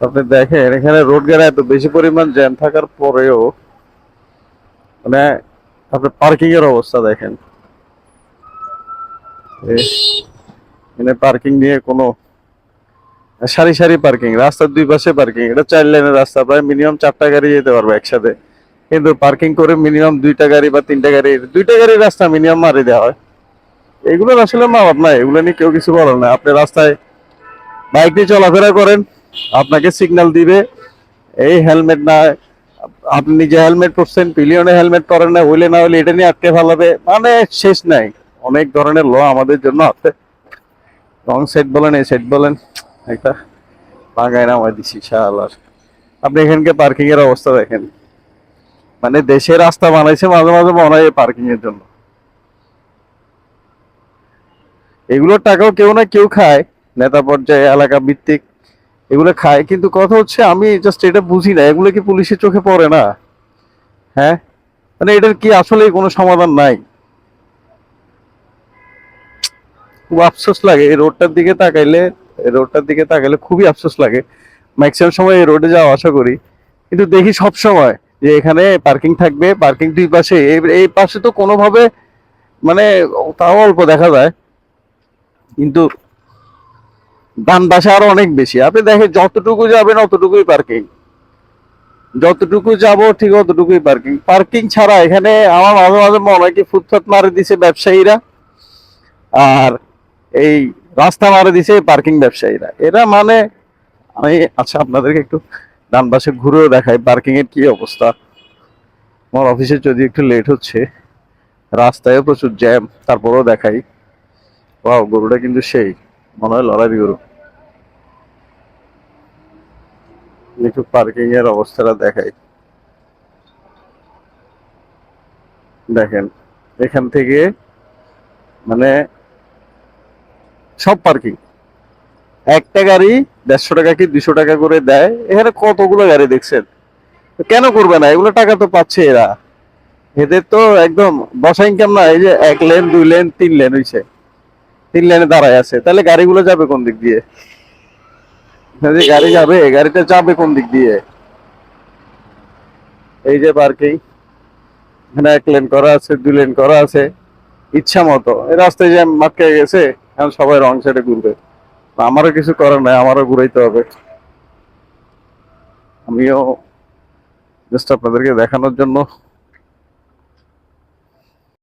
আপনি দেখেন, এখানে রোড গাড়ি এত বেশি পরিমাণ জ্যাম থাকার পরেও মানে আপনি পার্কিং এর অবস্থা দেখেন। মানে পার্কিং নিয়ে কোনো, সারি সারি পার্কিং রাস্তার দুই পাশে পার্কিং এটা চার লাইনের রাস্তা, প্রায় মিনিমাম চারটা গাড়ি যেতে পারবে একসাথে। কিন্তু পার্কিং করে মিনিমাম দুইটা গাড়ি বা তিনটা গাড়ি, দুইটা গাড়ির রাস্তা মিনিমাম মারি দেওয়া হয়। এগুলোর আসলে মা বাপ নাই, এগুলো নিয়ে কেউ কিছু বলার না আপনি রাস্তায় বাইক নিয়ে চলাফেরা করেন আপনাকে সিগন্যাল দিবে, এই হেলমেট না, আপনি নিজে হেলমেট পরছেন পিলিয়নে হেলমেট পরেন না, হইলে না হইলে এটা নিয়ে আটকে ফেলাবে মানে শেষ নাই। অনেক ধরনের ল আমাদের জন্য আছে। রং সেট বলেন, এই সেট বলেন একটা বাগায় নামাই দিছি শালার আপনি এখানকে পার্কিং এর অবস্থা দেখেন। মানে দেশে রাস্তা বানাইছে, মাঝে মাঝে মনে পার্কিং এর জন্য। এগুলোর টাকাও কেউ না কেউ খায়, নেতা পর্যায়ে, এলাকা ভিত্তিক। এগুলো খায় কিন্তু কথা হচ্ছে আমি জাস্ট এটা বুঝি না, এগুলো কি পুলিশের চোখে পড়ে না? হ্যাঁ? মানে এটার কি আসলে কোনো সমাধান নাই? খুব আফসোস লাগে, এই রোডটার দিকে তাকাইলে, এই রোডটার দিকে তাকাইলে খুবই আফসোস লাগে। ম্যাক্সিমাম সময় এই রোডে যাওয়া আশা করি, কিন্তু দেখি সব সময় যে এখানে পার্কিং থাকবে, পার্কিং দুই পাশে এই- পাশে তো কোনোভাবে মানে তাও অল্প দেখা যায়। কিন্তু ডান পাশে আরও অনেক বেশি। আপনি দেখেন, যতটুকু যাবেন অতটুকুই পার্কিং যতটুকু যাব ঠিক অতটুকুই পার্কিং পার্কিং ছাড়া এখানে আমার মাঝে মাঝে মনে হয় কি ফুটপাত মারে দিছে ব্যবসায়ীরা, আর এই রাস্তা মারে দিছে পার্কিং ব্যবসায়ীরা। এরা মানে আমি আচ্ছা আপনাদেরকে একটু ডান পাশে ঘুরেও দেখাই পার্কিং এর কি অবস্থা। আমার অফিসে যদি একটু লেট হচ্ছে রাস্তায় প্রচুর জ্যাম তারপরেও দেখাই। ওয়াও গরুটা কিন্তু সেই, মনে হয় লড়াই গরু। একটু পার্কিং এর অবস্থাটা দেখাই। দেখেন, এখান থেকে মানে সব পার্কিং একটা গাড়ি দেড়শো টাকা কি দুশো টাকা করে দেয়? এখানে কতগুলো গাড়ি দেখছেন? কেন করবে না? এগুলো টাকা তো পাচ্ছে এরা। এদের তো একদম বসা ইনকাম না, এই যে এক লেন দুই লেন তিন লেন হইছে। তিন লেনে দাঁড়ায় আছে। তাহলে গাড়িগুলো যাবে কোন দিক দিয়ে? যদি গাড়ি যাবে, গাড়িটা যাবে কোন দিক দিয়ে? এই যে পার্কিং এখানে এক লেন করা আছে, দুই লেন করা আছে, ইচ্ছা মতো। এই রাস্তায় জ্যাম মাটকে গেছে, এখন সবাই রং সাইডে ঘুরবে। আমারও কিছু করার নাই, আমারও ঘুরাইতে হবে। আমিও জাস্ট আপনাদেরকে দেখানোর জন্য